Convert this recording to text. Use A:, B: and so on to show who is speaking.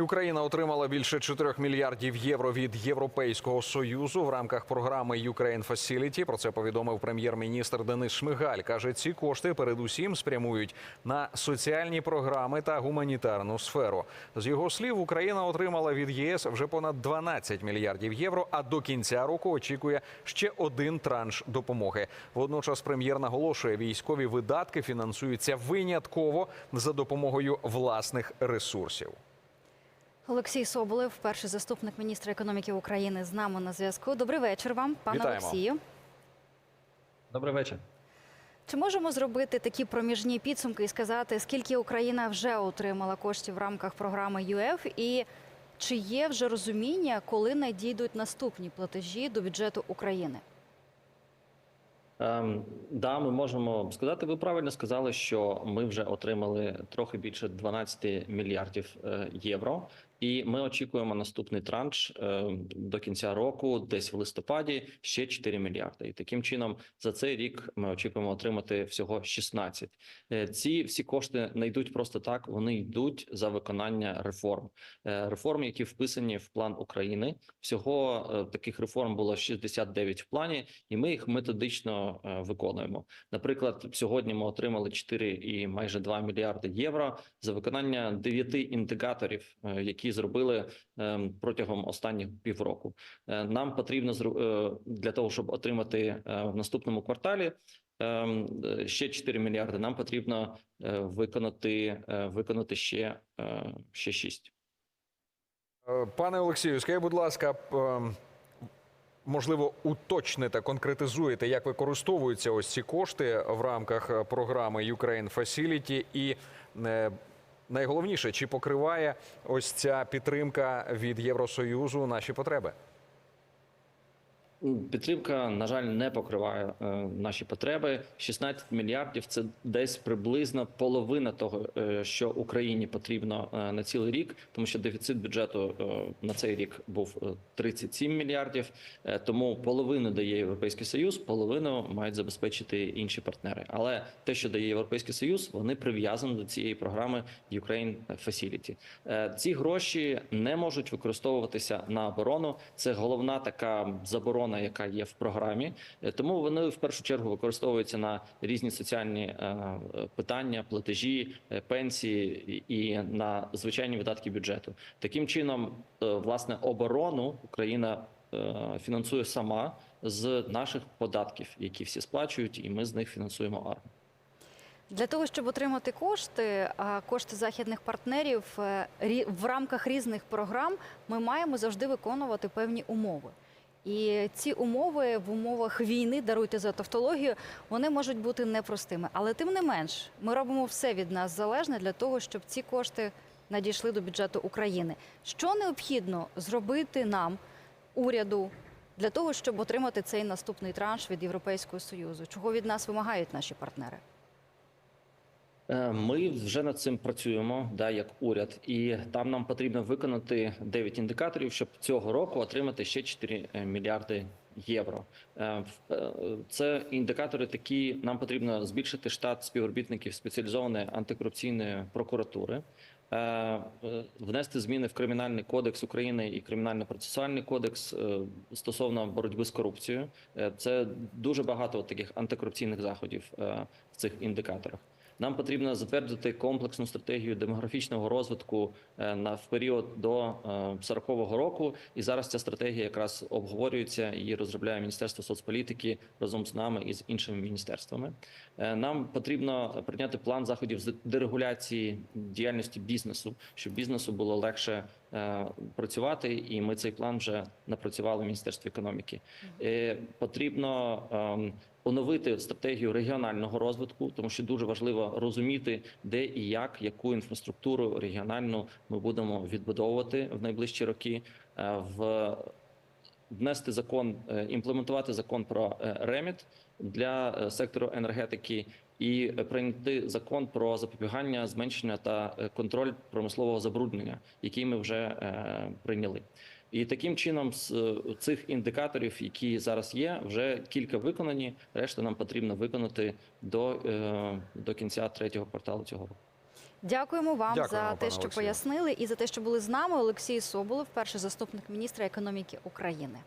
A: Україна отримала більше 4 мільярдів євро від Європейського союзу в рамках програми Ukraine Facility. Про це повідомив прем'єр-міністр Денис Шмигаль. каже, ці кошти передусім спрямують на соціальні програми та гуманітарну сферу. З його слів, Україна отримала від ЄС вже понад 12 мільярдів євро. А до кінця року очікує ще один транш допомоги. Водночас прем'єр наголошує, військові видатки фінансуються винятково за допомогою власних ресурсів.
B: Олексій Соболев, перший заступник міністра економіки України, з нами на зв'язку. Добрий вечір вам, пане
A: Вітаємо.
B: Олексію.
C: Добрий вечір.
B: Чи можемо зробити такі проміжні підсумки і сказати, скільки Україна вже отримала коштів в рамках програми ЮЕФ, і чи є вже розуміння, коли надійдуть наступні платежі до бюджету України?
C: Ем, да, ми можемо сказати. Ви правильно сказали, що ми вже отримали трохи більше 12 мільярдів е, євро, і ми очікуємо наступний транш е, до кінця року, десь в листопаді, ще 4 мільярди. І таким чином за цей рік ми очікуємо отримати всього 16. Е, Ці всі кошти не йдуть просто так. Вони йдуть за виконання реформ. Е, Реформ, які вписані в план України. Всього таких реформ було 69 в плані, і ми їх методично виконуємо. Наприклад, сьогодні ми отримали 4 і майже 2 мільярди євро за виконання 9 індикаторів, е, зробили е, протягом останніх півроку. Е, Нам потрібно е, для того, щоб отримати в наступному кварталі. Ще 4 мільярди. Нам потрібно виконати виконати ще, ще 6.
A: Е, Пане Олексію, скажіть, будь ласка, можливо, уточните, конкретизуєте, як використовуються ось ці кошти в рамках програми Ukraine Facility і найголовніше, чи покриває ось ця підтримка від Євросоюзу наші потреби?
C: Підтримка, на жаль, не покриває е, наші потреби. 16 мільярдів це десь приблизно половина того, е, що Україні потрібно е, на цілий рік, тому що дефіцит бюджету е, на цей рік був е, 37 мільярдів. Е, тому половину дає Європейський Союз, половину мають забезпечити інші партнери. Але те, що дає Європейський Союз, вони прив'язані до цієї програми Ukraine Facility. Е, Ці гроші не можуть використовуватися на оборону. Це головна така заборона, яка є в програмі. Е, Тому вони в першу чергу використовуються на різні соціальні е, питання, платежі, е, пенсії і- на звичайні видатки бюджету. Таким чином, власне, оборону Україна фінансує сама з наших податків, які всі сплачують, і ми з них фінансуємо армію.
B: Для того, щоб отримати кошти, кошти західних партнерів в рамках різних програм, ми маємо завжди виконувати певні умови. І ці умови в умовах війни, даруйте за тавтологію, вони можуть бути непростими. Але тим не менш, ми робимо все від нас залежне для того, щоб ці кошти надійшли до бюджету України. Що необхідно зробити нам, уряду, для того, щоб отримати цей наступний транш від Європейського Союзу? Чого від нас вимагають наші партнери?
C: Е, Ми вже над цим працюємо, да, як уряд, і там нам потрібно виконати 9 індикаторів, щоб цього року отримати ще 4 мільярди євро. Е, е, Це індикатори такі. Нам потрібно збільшити штат співробітників спеціалізованої антикорупційної прокуратури. е, е, Внести зміни в кримінальний кодекс України і кримінально-процесуальний кодекс е, стосовно боротьби з корупцією. Е, Це дуже багато таких антикорупційних заходів е, в цих індикаторах. Нам потрібно затвердити комплексну стратегію демографічного розвитку е, на в період до е, 40-го року. І зараз ця стратегія якраз обговорюється і розробляє Міністерство соцполітики разом з нами і з іншими міністерствами. Е, Нам потрібно прийняти план заходів з дерегуляції діяльності бізнесу, щоб бізнесу було легше е, працювати. І ми цей план вже напрацювали в Міністерстві економіки. Е, Потрібно ем, оновити стратегію регіонального розвитку, тому що дуже важливо розуміти, де і як яку інфраструктуру регіональну ми будемо відбудовувати в найближчі роки. Е, В внести закон, е, імплементувати закон про е, реміт для сектору енергетики і прийняти закон про запобігання, зменшення та контроль промислового забруднення, який ми вже прийняли. І таким чином з е, цих індикаторів, які зараз є, вже кілька виконані. Решта нам потрібно виконати до, е, до кінця третього кварталу цього року.
B: Дякуємо вам
A: Дякуємо,
B: за те, що
A: Олексію.
B: пояснили, і за те, що були з нами. Олексій Соболов, перший заступник міністра економіки України.